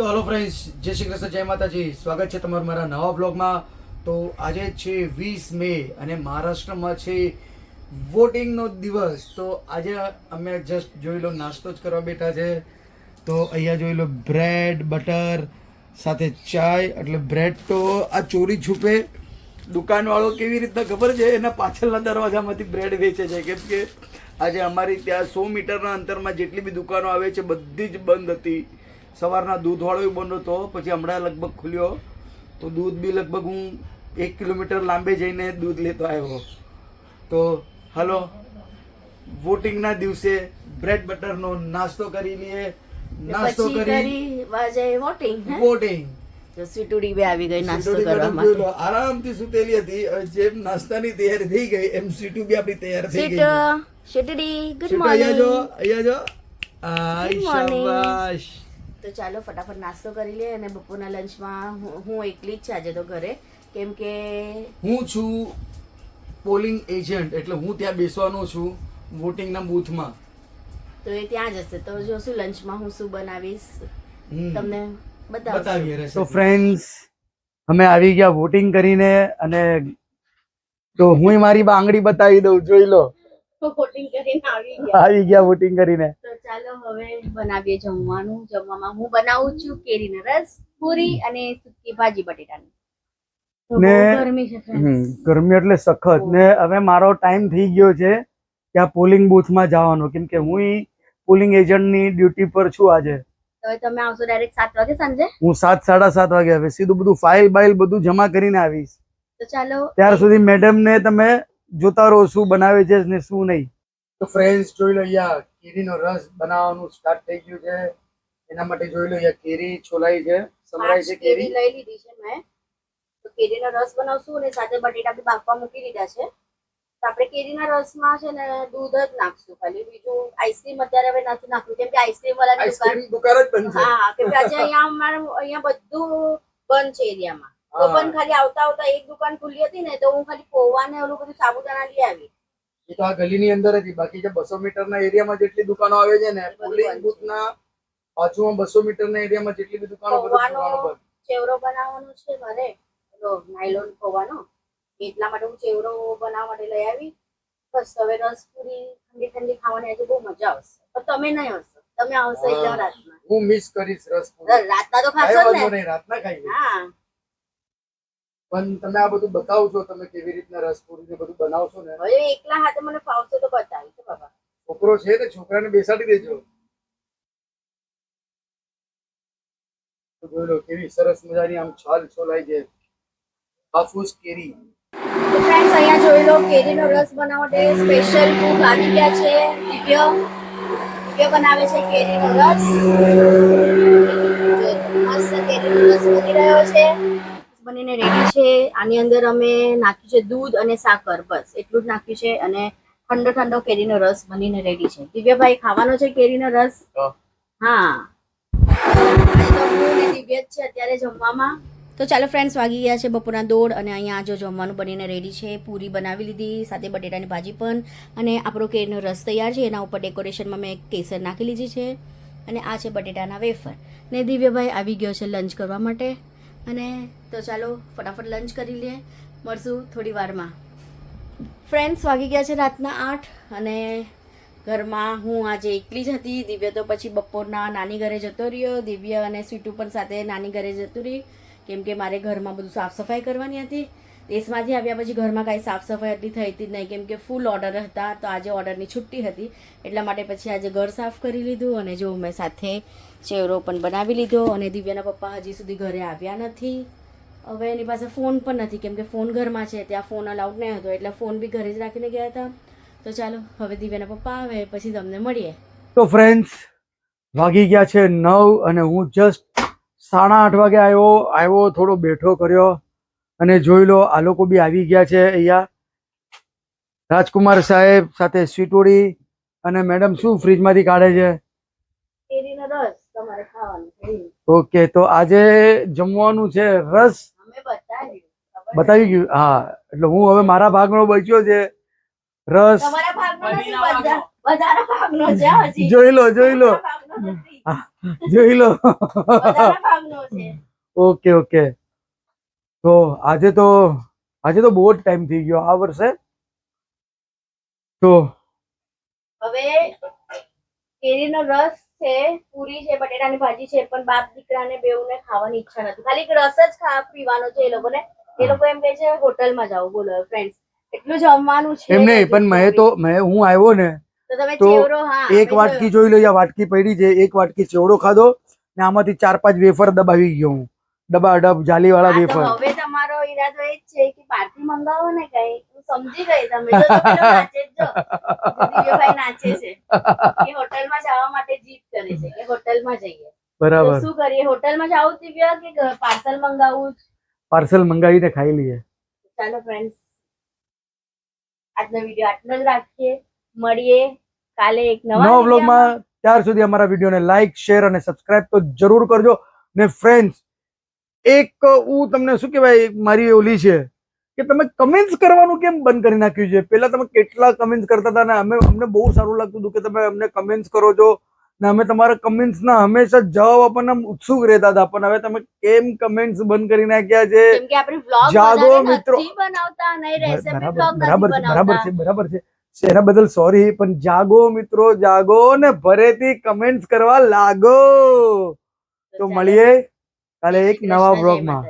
તો hello friends જય શ્રી કૃષ્ણ, જય માતાજી. સ્વાગત છે તમારું મારા નવા બ્લોગમાં તો આજે છે વીસ મે અને મહારાષ્ટ્રમાં છે વોટિંગનો દિવસ. તો આજે અમે જસ્ટ જોઈ લો, નાસ્તો જ કરવા બેઠા છે. તો અહીંયા જોઈ લો બ્રેડ બટર સાથે ચાય, એટલે બ્રેડ તો આ ચોરી છુપે. દુકાનવાળો કેવી રીતના ખબર છે? એના પાછળના દરવાજામાંથી બ્રેડ વેચે છે. કેમ કે આજે અમારી ત્યાં સો મીટરના અંતરમાં જેટલી બી દુકાનો આવે છે, બધી જ બંધ હતી. સવારના દૂધવાળો બંધ હતો પછી હમણાં લગભગ ખુલ્યો. તો દૂધ બી લગભગ હું એક કિલોમીટર લાંબે જઈને દૂધ લેતો આવ્યો. તો હલો વોટિંગના દિવસે બ્રેડ બટરનો નાસ્તો કરી લઈએ. નાસ્તો કરી વોટિંગ વોટિંગ. સ્વીટુડી બે આવી ગઈ નાસ્તો કરવા માટે આરામથી સુતેલી હતી. જેમ નાસ્તાની તૈયારી થઈ ગઈ એમ સીટુ બી આપણી તૈયાર થઈ ગઈ. સીટ શેટડી ગુડ મોર્નિંગ અહીંયા જો અહીંયા જો. આય શાબાશ. તો ચાલો ફટાફટ નાસ્તો કરી લઈએ અને બપોરના લંચમાં હું- હું એકલી જ છે આજે તો ઘરે. કેમ કે હું છું પોલિંગ એજન્ટ એટલે હું ત્યાં બેસવાનો છું વોટિંગના બૂથમાં. તો એ ત્યાં જ હશે. તો જોશું લંચમાં હું શું બનાવીશ. તમને બતાવીએ તો ફ્રેન્ડ્સ અમે આવી ગયા વોટિંગ કરીને અને તો હું મારી બાંગડી બતાવી દઉં જોઈ લો. વોટિંગ આવી ગયા. વોટિંગ કરીને. હવે બનાવીએ જમવાનું. જમવામાં હું બનાવું છું કેરીનો રસ પૂરી અને સૂકી ભાજી બટેટાની. ને- ગરમી છે ગરમી એટલે સખત. ને હવે મારો ટાઈમ થઈ ગયો છે ત્યાં પોલિંગ બૂથમાં જવાનો. કેમ કે હું પોલિંગ એજન્ટની ડ્યુટી પર છું આજે. તો તમે આવશો ડાયરેક્ટ સાત વાગે સાંજે? હું સાત સાડા સાત વાગે આવે સીધું બધું ફાઇલ બાઇલ બધું જમા કરીને આવીશ. તો ચાલો. ત્યાર સુધી મેડમ ને તમે જોતા રહો શું બનાવે છે ને શું નહીં. તો ફ્રેન્ડ્સ જોઈ લો અહીંયા કેરીનો રસ બનાવવાનું સ્ટાર્ટ થઈ ગયું છે. એના માટે જોઈ લો અહીંયા કેરી છોલાઈ છે સમરાઈ છે કેરી. લઈ લીધી છે મેં. તો કેરીનો રસ બનાવશું અને સાથે બટેટા બી બાફવા મૂકી દીધા છે. તો આપણે કેરીના રસમાં છે ને દૂધ જ નાખશું ખાલી. બીજું આઈસ્ક્રીમ અત્યારે હવે નથી નાખવું કેમ કે આઈસ્ક્રીમ વાળા દુકાન આઈસ્ક્રીમ દુકાન જ બંધ છે. હા કેમ કે આજે અહીંયા અમારું અહીંયા બધું બંધ છે એરિયામાં. તો પણ ખાલી આવતા આવતા એક દુકાન ખુલ્લી હતી ને તો હું ખાલી પૌવા ને ઓલું બધું સાબુદાણા લઈ આવી. એ તો આ ગલીની અંદર હતી બાકી જે બસો મીટરના એરિયામાં જેટલી દુકાનો આવે છે ને પોલિંગ. બૂથના બાજુમાં બસો મીટરના એરિયામાં જેટલી બી દુકાનો બધી દુકાનો ચેવડો બનાવવાનો છે મારે. નાયલોન ખોવાનો એટલા માટે હું ચેવરો બનાવવા માટે લઈ આવી. બસ હવે રસ પૂરી ઠંડી ઠંડી ખાવાની આજે બહુ મજા આવશે. પણ તમે નહીં આવશો. તમે આવશો એકદમ રાતમાં રાતના. હું મિસ કરીશ રસ પૂરી. રાતના તો ખાશો ને. રાતના ખાઈ હા. પણ તમે આ બધું બતાવો છો તમે કેવી રીતના રસ પૂરી ને બધું બનાવશો ને? હવે એકલા હાથે મને ફાવશે તો બતાવી છે બાબા છોકરો છે ને છોકરાને બેસાડી દેજો. તો જોઈ લો કેવી સરસ મજાની આમ છાલ છોલાઈ છે. હાફૂસ કેરી. ફ્રેન્ડ્સ અહીંયા જોઈ લો કેરીનો રસ બનાવવા માટે સ્પેશિયલ કુક આવી ગયા છે. દિવ્ય. દિવ્ય બનાવે છે કેરીનો રસ. મસ્ત કેરીનો રસ બની રહ્યો છે. બનીને રેડી છે. આની અંદર અમે નાખ્યું છે દૂધ અને સાકર બસ એટલું જ નાખ્યું છે અને ઠંડો ઠંડો કેરીનો રસ બનીને રેડી છે. દિવ્યભાઈ ખાવાનો છે કેરીનો રસ? હા. દિવ્ય છે અત્યારે જમવામાં. તો ચાલો ફ્રેન્ડ્સ વાગી ગયા છે બપોરના દોડ અને અહીંયા જો જમવાનું બનીને રેડી છે. પૂરી બનાવી લીધી સાથે બટેટાની ભાજી પણ અને આપણો કેરીનો રસ તૈયાર છે. એના ઉપર ડેકોરેશનમાં મેં કેસર નાખી લીધી છે અને આ છે બટેટાના વેફર. ને દિવ્યભાઈ આવી ગયો છે લંચ કરવા માટે. અને તો ચાલો ફટાફટ લંચ કરી લઈએ. મળશું થોડી વારમાં. ફ્રેન્ડ્સ વાગી ગયા છે રાતના આઠ અને ઘરમાં હું આજે એકલી જ હતી. દિવ્ય તો પછી બપોરના નાની ઘરે જતો રહ્યો. દિવ્ય અને સ્વીટુ પણ સાથે નાની ઘરે જતું રહી. કેમ કે મારે ઘરમાં બધું સાફ સફાઈ કરવાની હતી. દેશમાંથી આવ્યા પછી ઘરમાં કાંઈ સાફ સફાઈ એટલી થઈ હતી જ નહીં. કેમ કે ફૂલ ઓર્ડર હતા, તો આજે ઓર્ડરની છુટ્ટી હતી. એટલા માટે પછી આજે ઘર સાફ કરી લીધું અને જો મેં સાથે ચેવડો પણ બનાવી લીધો અને દિવ્યાના પપ્પા હજી સુધી ઘરે આવ્યા નથી. હવે એની પાસે ફોન પણ નથી, કેમ કે ફોન ઘરમાં છે, ત્યાં ફોન અલાઉડ નહીં હતો. એટલે ફોન બી ઘરે જ રાખીને ગયા હતા. તો ચાલો, હવે દિવ્યાના પપ્પા આવે, પછી તમને મળીએ. તો ફ્રેન્ડ્સ વાગી ગયા છે નવ અને હું જસ્ટ સાડા આઠ વાગે આવ્યો આવ્યો, થોડો બેઠો કર્યો. અને જોઈ લો આ લોકો બી આવી ગયા છે અહીંયા. રાજકુમાર સાહેબ સાથે સ્વીટોડી અને મેડમ શું ફ્રીજમાંથી કાઢે છે? કેરીનો રસ તમારે ખાવાનું છે. ઓકે તો આજે જમવાનું છે રસ. અમે બતાવ્યું. ખબર બતાવી ગયું? હા એટલે હું હવે મારા ભાગનો બચ્યો છે. રસ. તમારા ભાગનો નથી બધા બધાના ભાગનો છે હજી. જોઈ લો જોઈ લો. જોઈ લો. બધાના ભાગનો છે. Okay okay. તો આજે તો આજે તો બહુ જ ટાઈમ થઈ ગયો આ વર્ષે. તો હવે કેરીનો રસ છે પૂરી છે બટેટાની ભાજી છે પણ બાપ દીકરાને બેઉને ખાવાની ઈચ્છા નથી. ખાલી રસ જ ખા પીવાનો છે એ લોકોને. એ લોકો એમ કહે છે હોટલમાં જાવ બોલો ફ્રેન્ડ્સ એટલું જમવાનું છે એમ નહીં પણ મેં તો મેં હું આવ્યો ને તો એક વાટકી જોઈ લો આ વાટકી પડી છે એક વાટકી ચેવડો ખાધો ને આમાંથી ચાર પાંચ વેફર દબાવી ગયો હું. ડબા ડબ જાલી વાળા વેફર. તમારો ઈરાદો એ જ છે કે બહારથી મંગાવો ને કઈ. હું સમજી ગઈ તમે. જો તો નાચે જો જો. દિવ્યભાઈ નાચે છે. એ હોટલમાં જવા માટે જીત કરે છે કે હોટલમાં જઈએ. બરાબર. શું કરીએ? હોટલમાં જાવું દિવ્ય કે પાર્સલ મંગાવવું પાર્સલ મંગાવીને ખાઈ લઈએ. ચાલો ફ્રેન્ડ્સ આજનો વીડિયો આટલો જ રાખીએ. મળીએ કાલે એક નવા વ્લોગમાં. ત્યાર સુધી અમારા વિડીયોને લાઈક શેર અને સબસ્ક્રાઇબ તો જરૂર કરજો. ને ફ્રેન્ડ્સ એક હું તમને શું કહેવાય? મારી ઓલી છે કે તમે કમેન્ટ્સ કરવાનું કેમ બંધ કરી નાખ્યું છે? પહેલા તમે કેટલા કમેન્ટ્સ કરતા હતા ને અમે અમને બહુ સારું લાગતું હતું કે તમે અમને કમેન્ટ્સ કરો છો ને અમે તમારા કમેન્ટ્સના હંમેશા જવાબ આપણને ઉત્સુક રહેતા હતા. પણ હવે તમે કેમ કમેન્ટ્સ બંધ કરી નાખ્યા છે? જાગો મિત્રો. બરાબર છે બરાબર છે બરાબર છે. એના બદલ સોરી પણ જાગો મિત્રો જાગો ને ભરેથી કમેન્ટ્સ કરવા લાગો. તો મળીએ. કાલે એક નવા બ્લોગમાં.